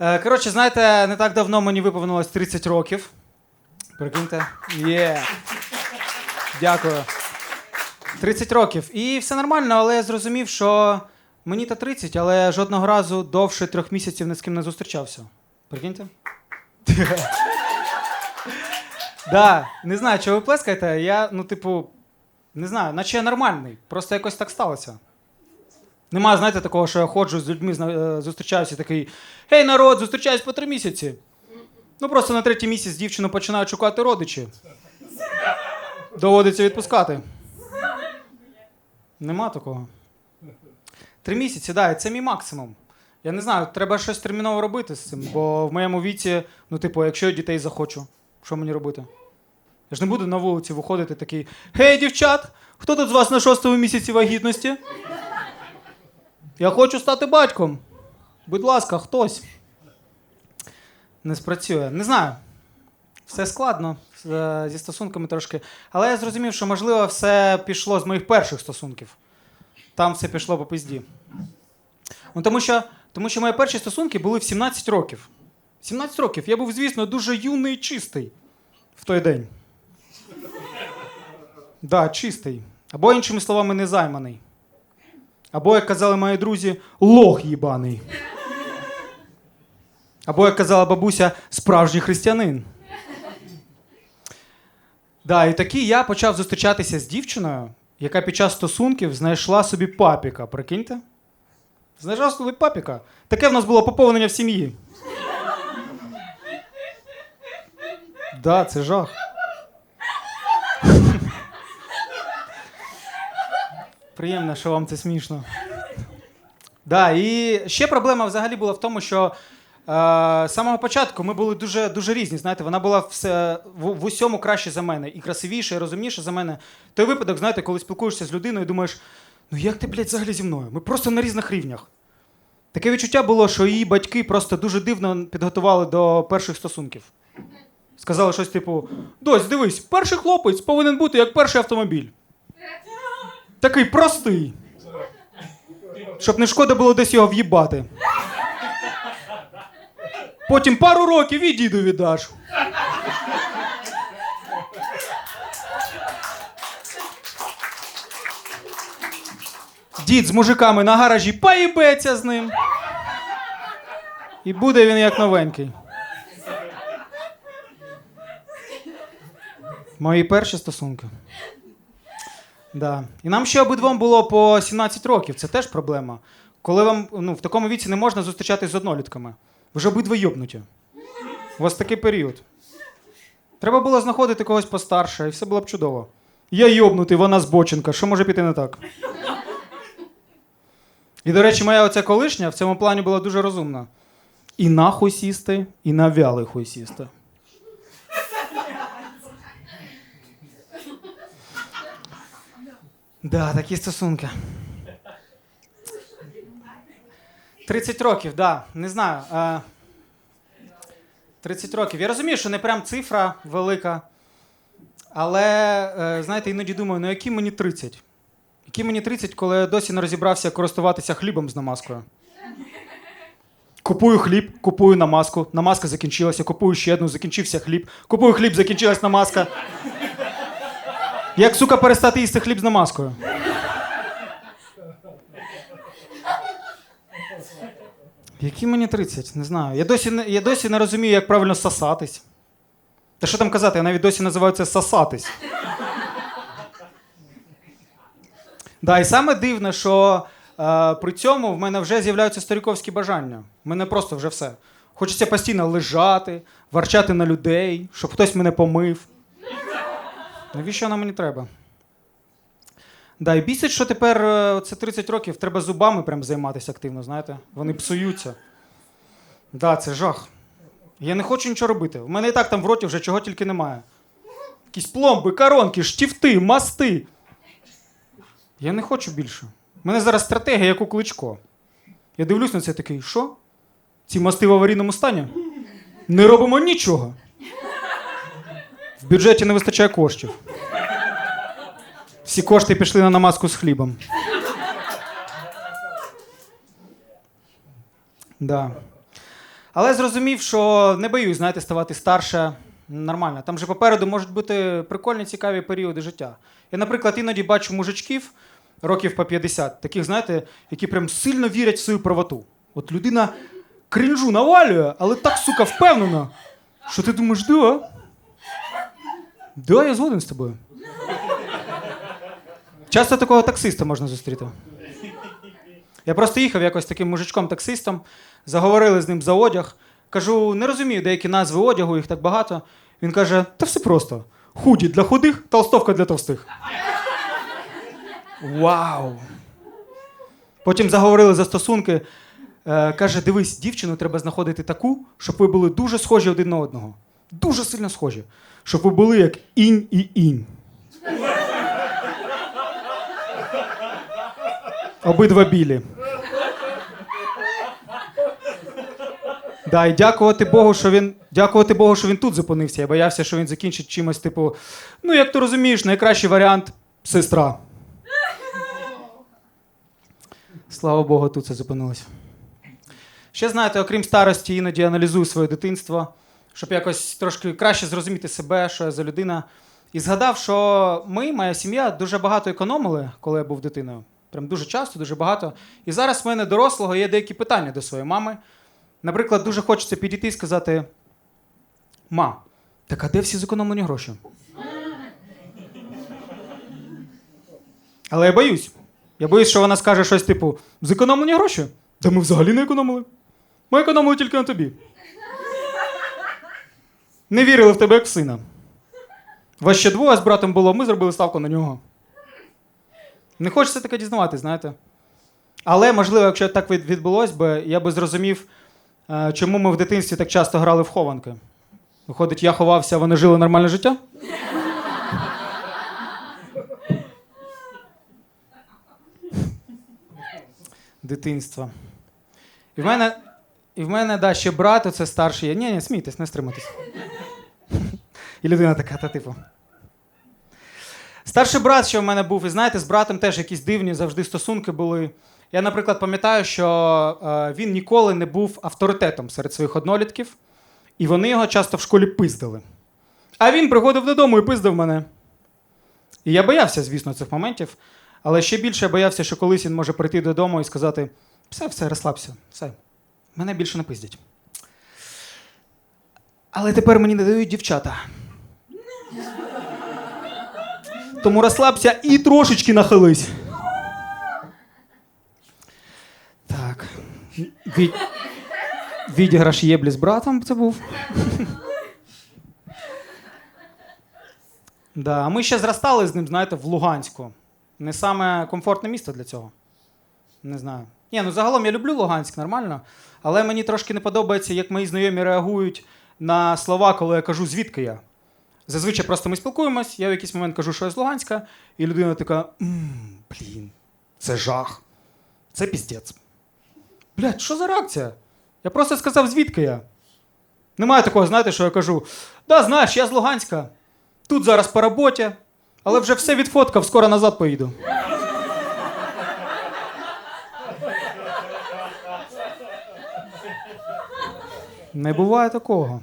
Е, Коротше, знаєте, не так давно мені виповнилось 30 років. Прикиньте. Є. Дякую. 30 років. І все нормально, але я зрозумів, що мені та 30, але жодного разу довше трьох місяців ні з ким не зустрічався. Прикиньте? Да, не знаю, чого ви плескаєте. Я, ну, типу, не знаю, наче я нормальний. Просто якось так сталося. Нема, знаєте, такого, що я ходжу з людьми, е, зустрічаюся такий: Гей, народ, зустрічаюсь по три місяці. Ну просто на третій місяць дівчину починають шукати родичі. Доводиться відпускати. Нема такого. Три місяці, да, це мій максимум. Я не знаю, треба щось терміново робити з цим, бо в моєму віці, ну, типу, якщо я дітей захочу, що мені робити? Я ж не буду на вулиці виходити такий: Гей, дівчат, хто тут з вас на шостому місяці вагітності? Я хочу стати батьком. Будь ласка, хтось. Не спрацює. Не знаю. Все складно е, зі стосунками трошки. Але я зрозумів, що можливо все пішло з моїх перших стосунків. Там все пішло по пизді. Ну, тому, що, тому що мої перші стосунки були в 17 років. 17 років. Я був, звісно, дуже юний і чистий в той день. Да, чистий. Або, іншими словами, незайманий. Або, як казали мої друзі, лох їбаний. Або, як казала бабуся, справжній християнин. Да, і такий я почав зустрічатися з дівчиною, яка під час стосунків знайшла собі папіка. Прикиньте? Знайшла собі папіка. Таке в нас було поповнення в сім'ї. Да, це жах. Приємно, що вам це смішно. Да, і ще проблема взагалі була в тому, що е, з самого початку ми були дуже, дуже різні. Знаєте, вона була все, в, в усьому краще за мене, і красивіша, і розумніша за мене. Той випадок, знаєте, коли спілкуєшся з людиною і думаєш, ну як ти, блядь, взагалі зі мною? Ми просто на різних рівнях. Таке відчуття було, що її батьки просто дуже дивно підготували до перших стосунків. Сказали щось типу: Дось, дивись, перший хлопець повинен бути як перший автомобіль. Такий простий. Щоб не шкода було десь його в'їбати. Потім пару років і діду віддаш. Дід з мужиками на гаражі поїбеться з ним. І буде він як новенький. Мої перші стосунки. Да. І нам ще обидвом було по 17 років. Це теж проблема. Коли вам ну, в такому віці не можна зустрічатись з однолітками. Ж обидва йобнуті. У вас такий період. Треба було знаходити когось постарше, і все було б чудово. Я йобнутий, вона збоченка. Що може піти не так? І, до речі, моя оця колишня в цьому плані була дуже розумна. І на хуй сісти, і на вялий хуй сісти. Да, такі стосунки. 30 років, да, не знаю. Е, 30 років. Я розумію, що не прям цифра велика. Але, е, знаєте, іноді думаю, ну які мені 30? Які мені 30, коли я досі не розібрався користуватися хлібом з намазкою? Купую хліб, купую намазку. Намазка закінчилася, купую ще одну, закінчився хліб. Купую хліб, закінчилась намазка. Як, сука, перестати їсти хліб з намазкою? Які мені 30? Не знаю. Я досі не, я досі не розумію, як правильно сосатись. Та що там казати, я навіть досі називаю це сосатись. Да, і саме дивне, що е, при цьому в мене вже з'являються старіковські бажання. У мене просто вже все. Хочеться постійно лежати, ворчати на людей, щоб хтось мене помив. Навіщо воно мені треба? Да, і бісить, що тепер е, це 30 років, треба зубами прям займатися активно, знаєте? Вони псуються. Да, це жах. Я не хочу нічого робити. У мене і так там в роті вже чого тільки немає. Якісь пломби, коронки, штифти, мости. Я не хочу більше. У мене зараз стратегія, як у кличко. Я дивлюсь на це такий, що? Ці мости в аварійному стані? Не робимо нічого. В бюджеті не вистачає коштів. Всі кошти пішли на намазку з хлібом. Да. Але зрозумів, що не боюсь, знаєте, ставати старше нормально. Там же попереду можуть бути прикольні, цікаві періоди життя. Я, наприклад, іноді бачу мужичків років по 50, таких, знаєте, які прям сильно вірять в свою правоту. От людина крінжу навалює, але так, сука, впевнена, що ти думаєш, да. Да, я згоден з тобою. Часто такого таксиста можна зустріти. Я просто їхав якось таким мужичком-таксистом, заговорили з ним за одяг. Кажу, не розумію деякі назви одягу, їх так багато. Він каже: та все просто. Худі для худих, толстовка для товстих. Вау! Потім заговорили за стосунки. Е, каже: дивись, дівчину треба знаходити таку, щоб ви були дуже схожі один на одного. Дуже сильно схожі. Щоб ви були як інь і інь. Обидва білі. Да, і дякувати Богу, що він. Дякувати Богу, що він тут зупинився. Я боявся, що він закінчить чимось, типу, ну, як ти розумієш, найкращий варіант сестра. Слава Богу, тут це зупинилося. Ще знаєте, окрім старості, іноді аналізую своє дитинство, щоб якось трошки краще зрозуміти себе, що я за людина. І згадав, що ми, моя сім'я, дуже багато економили, коли я був дитиною. Прям дуже часто, дуже багато. І зараз в мене дорослого є деякі питання до своєї мами. Наприклад, дуже хочеться підійти і сказати: Ма, так а де всі зекономлені гроші? Але я боюсь. Я боюсь, що вона скаже щось типу: зекономлені гроші? Та ми взагалі не економили. Ми економили тільки на тобі. Не вірили в тебе як в сина. Вас ще двоє з братом було, ми зробили ставку на нього. Не хочеться таке дізнавати, знаєте. Але, можливо, якщо так від- відбулось би, я би зрозумів, е, чому ми в дитинстві так часто грали в хованки. Виходить, я ховався, вони жили нормальне життя? Дитинство. І в мене, і в мене да, ще брат, це старший. Ні, ні, смійтесь, не стримайтесь. І людина така, та типу. Старший брат, що в мене був, і знаєте, з братом теж якісь дивні завжди стосунки були. Я, наприклад, пам'ятаю, що е, він ніколи не був авторитетом серед своїх однолітків, і вони його часто в школі пиздили. А він приходив додому і пиздив мене. І я боявся, звісно, цих моментів, але ще більше я боявся, що колись він може прийти додому і сказати: все, все, розслабся, все, мене більше не пиздять. Але тепер мені не дають дівчата. Тому розслабся і трошечки нахились. Так. Від... Відіграш єблі з братом це був. Да, ми ще зростали з ним, знаєте, в Луганську. Не саме комфортне місто для цього. Не знаю. Ні, ну загалом я люблю Луганськ нормально, але мені трошки не подобається, як мої знайомі реагують на слова, коли я кажу, звідки я. Зазвичай просто ми спілкуємось, я в якийсь момент кажу, що я з Луганська, і людина така: «М, блін, це жах. Це піздець. Блядь, що за реакція? Я просто сказав, звідки я. Немає такого, знаєте, що я кажу: да, знаєш, я з Луганська. Тут зараз по роботі, але вже все відфоткав, скоро назад поїду. Не буває такого.